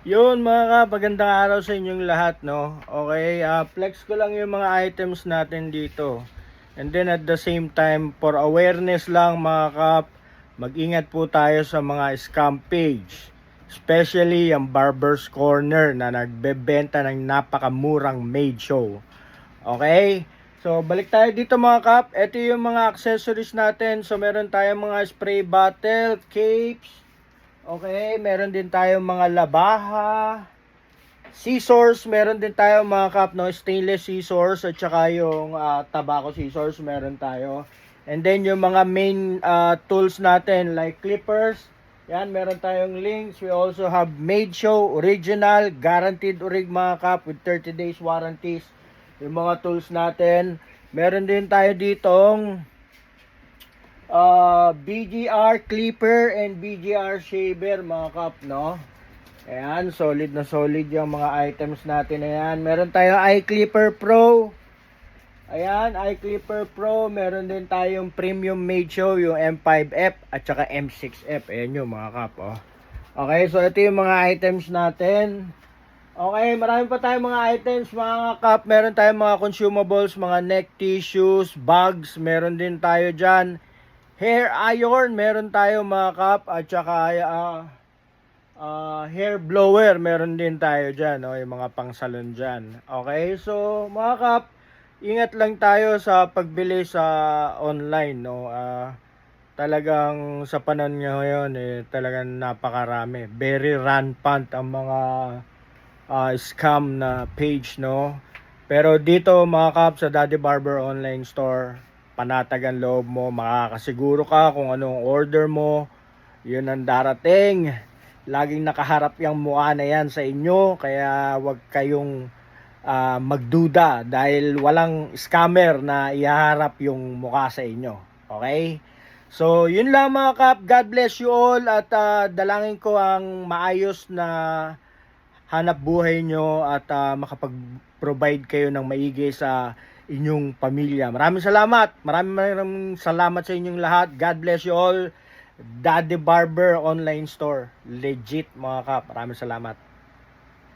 Yun mga kap, magandang araw sa inyong lahat, no? Okay, ah, flex ko lang yung mga items natin dito. And then at the same time, for awareness lang mga kap, mag-ingat po tayo sa mga scam page. Especially yung Barber's Corner na nagbebenta ng napakamurang maid show. Okay? So, balik tayo dito mga kap. Ito yung mga accessories natin. So, meron tayong mga spray bottle, capes, Okay, meron din tayong mga labaha, scissors, meron din tayong mga cup, no, stainless scissors at saka yung ah, tobacco scissors meron tayo. And then yung mga main ah, tools natin like clippers, yan, meron tayong links. We also have made show, original, guaranteed orig mga cup with 30 days warranties. Yung mga tools natin. Meron din tayo ditong uh, BGR clipper and BGR shaver mga kap, no? Ayan, solid na solid yung mga items natin. Ayan, meron tayo eye clipper pro. Ayan, eye clipper pro. Meron din tayong premium made show, yung M5F at saka M6F. Ayan yung mga kap, oh. Okay, so ito yung mga items natin. Okay, marami pa tayong mga items, mga kap. Meron tayong mga consumables, mga neck tissues, bags. Meron din tayo dyan hair iron, meron tayo mga kap, at saka ah, ah, hair blower, meron din tayo dyan, no? yung mga pang salon dyan. Okay, so mga kap, ingat lang tayo sa pagbili sa online, no? Ah, talagang sa panahon ngayon, eh, talagang napakarami. Very rampant ang mga ah, scam na page, no? Pero dito mga kap sa Daddy Barber Online Store, panatag ang loob mo, makakasiguro ka kung anong order mo, yun ang darating. Laging nakaharap yung mukha na yan sa inyo, kaya wag kayong ah, magduda dahil walang scammer na ihaharap yung mukha sa inyo. Okay? So, yun lang mga kap. God bless you all at ah, dalangin ko ang maayos na hanap buhay nyo at ah, makapag-provide kayo ng maigi sa inyong pamilya. Maraming salamat. Maraming maraming salamat sa inyong lahat. God bless you all. Daddy Barber Online Store. Legit mga kap. Maraming salamat.